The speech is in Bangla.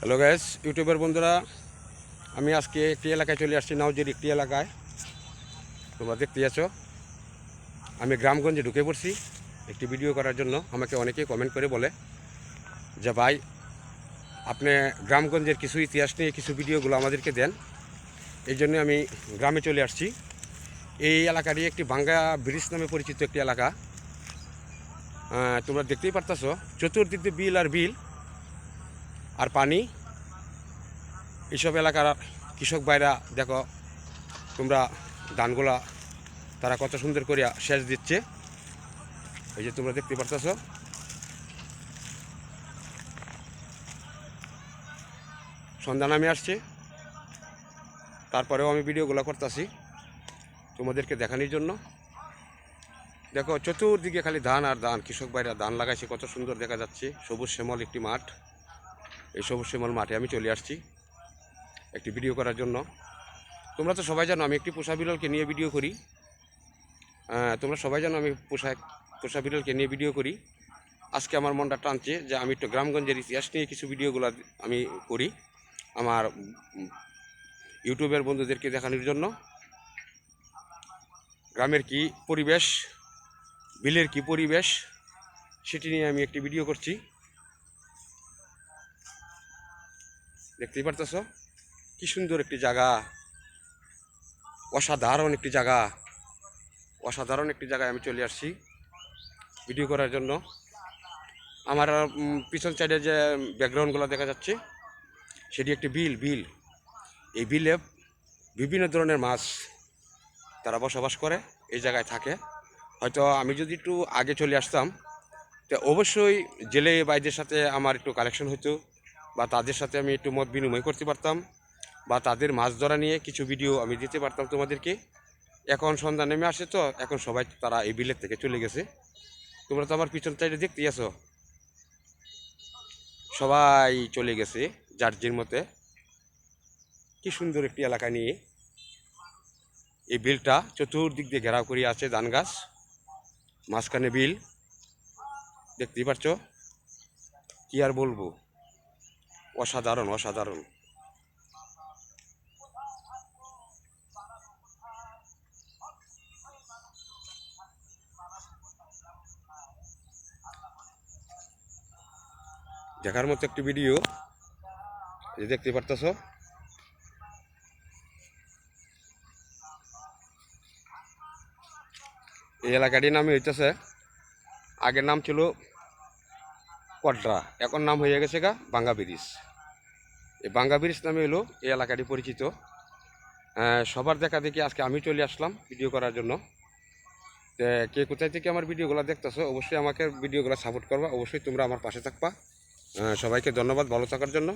হ্যালো গ্যাস ইউটিউবের বন্ধুরা, আমি আজকে একটি এলাকায় চলে আসছি, নাওজির একটি এলাকায়। তোমরা দেখতে আছো, আমি গ্রামগঞ্জে ঢুকে পড়ছি একটি ভিডিও করার জন্য। আমাকে অনেকেই কমেন্ট করে বলে যে, ভাই, আপনি গ্রামগঞ্জের কিছু ইতিহাস নিয়ে কিছু ভিডিওগুলো আমাদেরকে দেন। এই জন্য আমি গ্রামে চলে আসছি। এই এলাকারই একটি বাঙ্গা ব্রিজ নামে পরিচিত একটি এলাকা। তোমরা দেখতেই পারতাছো, চতুর্দিক বিল আর বিল। আর পানি? এইসব এলাকার কৃষক ভাইরা, দেখো, তোমরা ধানগুলা তারা কত সুন্দর করে সেচ দিচ্ছে। এই যে তোমরা দেখতে পারতেছ। সন্ধ্যা নামে আসছে। তারপরেও আমি ভিডিওগুলো করতেছি তোমাদেরকে দেখানোর জন্য। দেখো, চতুর্দিকে খালি ধান আর ধান। কৃষক ভাইরা ধান লাগাইছে, কত সুন্দর দেখা যাচ্ছে। সবুজ শ্যামল একটি মাঠ। এই সবুজ শ্যামল মাঠে আমি চলে আসছি একটি ভিডিও করার জন্য। তোমরা তো সবাই জানো, আমি একটি পোষা বিড়ালকে নিয়ে ভিডিও করি। তোমরা সবাই জানো আমি পোষা পোষা বিড়ালকে নিয়ে ভিডিও করি। আজকে আমার মনটা টানছে যে আমি একটু গ্রামগঞ্জের ইতিহাস নিয়ে কিছু ভিডিওগুলো আমি করি আমার ইউটিউবের বন্ধুদেরকে দেখানোর জন্য। গ্রামের কি পরিবেশ, বিলের কি পরিবেশ, সেটি নিয়ে আমি একটি ভিডিও করছি। দেখতেই পারতেছ? কি সুন্দর একটি জায়গা। অসাধারণ একটি জায়গা। অসাধারণ একটি জায়গায় আমি চলে আসছি ভিডিও করার জন্য। আমার পিছন সাইডে যে ব্যাকগ্রাউন্ডগুলো দেখা যাচ্ছে, সেটি একটি বিল বিল। এই বিলে বিভিন্ন ধরনের মাছ তারা বসবাস করে, এই জায়গায় থাকে। হয়তো আমি যদি একটু আগে চলে আসতাম, তো অবশ্যই জেলে বাইদের সাথে আমার একটু কালেকশন হতো বা তাদের সাথে আমি একটু মত বিনিময় করতে পারতাম বা তাদের মাছ ধরা নিয়ে কিছু ভিডিও আমি দিতে পারতাম তোমাদেরকে। এখন সন্ধ্যা নেমে আসে তো, এখন সবাই তারা এই বিলের থেকে চলে গেছে। তোমরা তো আমার পিছন সাইডে দেখতেই আছো। সবাই চলে গেছে জার্জির মতে। কি সুন্দর একটি এলাকা নিয়ে। এই বিলটা চতুর্দিক দিয়ে ঘেরাও করিয়া আছে ধান গাছ। মাঝখানে বিল। দেখতেই পাচ্ছ কি আর বলব? অসাধারণ অসাধারণ। দেখার মতো একটি ভিডিও দেখতে পারতেছ? এই এলাকাটির নামই হইতেছে, আগের নাম ছিল কটরা এখন নাম হয়ে গেছে গা বাঙ্গা ব্রিজ। এই বাঙ্গা ব্রিজ নামে হলো এই এলাকাটি পরিচিত। সবার দেখা দেখি আজকে আমি চলে আসলাম ভিডিও করার জন্য। কে কোথায় থেকে আমার ভিডিওগুলো দেখতেছো, অবশ্যই আমাকে ভিডিওগুলো সাপোর্ট করবা, অবশ্যই তোমরা আমার পাশে থাকবা। সবাইকে ধন্যবাদ, ভালো থাকার জন্য।